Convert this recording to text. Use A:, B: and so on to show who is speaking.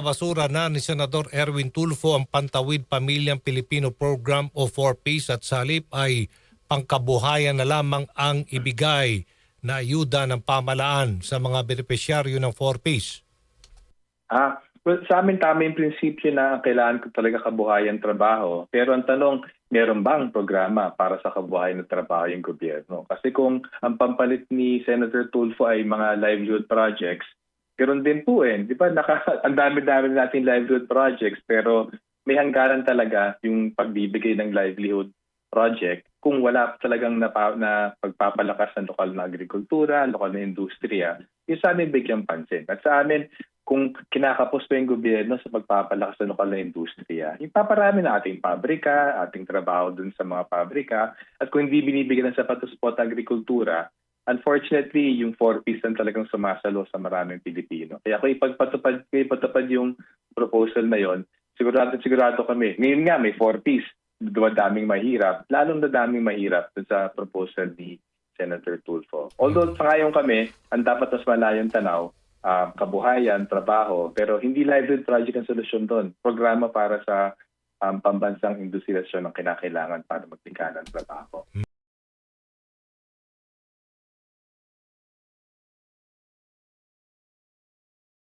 A: basura na ni Senador Erwin Tulfo ang Pantawid Pamilyang Pilipino Program o 4Ps at sa halip ay pangkabuhayan na lamang ang ibigay na ayuda ng pamalaan sa mga benepisyaryo ng 4Ps.
B: Ah, well, sa amin tama yung prinsipyo na kailangan ko talaga kabuhayan trabaho. Pero ang tanong, meron bang programa para sa kabuhayan ng trabaho yung gobyerno? Kasi kung ang pampalit ni Senator Tulfo ay mga livelihood projects, ganoon din po eh. Di ba? Naka, ang dami-dami natin livelihood projects pero may hanggaran talaga yung pagbibigay ng livelihood project kung wala talagang napa, na pagpapalakas ng lokal na agrikultura, lokal na industriya, yung sa amin bigyang pansin. At sa amin, kung kinakapos pa yung gobyerno sa pagpapalakas ng lokal na industriya, ipaparami na ating pabrika, ating trabaho dun sa mga pabrika, at kung hindi binibigyan ng sapat na support agrikultura, unfortunately, yung 4Ps lang talagang sumasalo sa maraming Pilipino. Kaya kung ipagpatupad, kung ipatupad yung proposal na yon, sigurado sigurado kami. Ngayon nga may 4Ps, dumadaming mahirap, lalong dadaming mahirap sa proposal ni Senator Tulfo. Although sa ngayon kami, ang dapat mas malayong tanaw, ah, kabuhayan, trabaho, pero hindi livelihood project ang solusyon doon. Programa para sa um, pambansang industrialisyon ang kinakailangan para magtingka ng trabaho.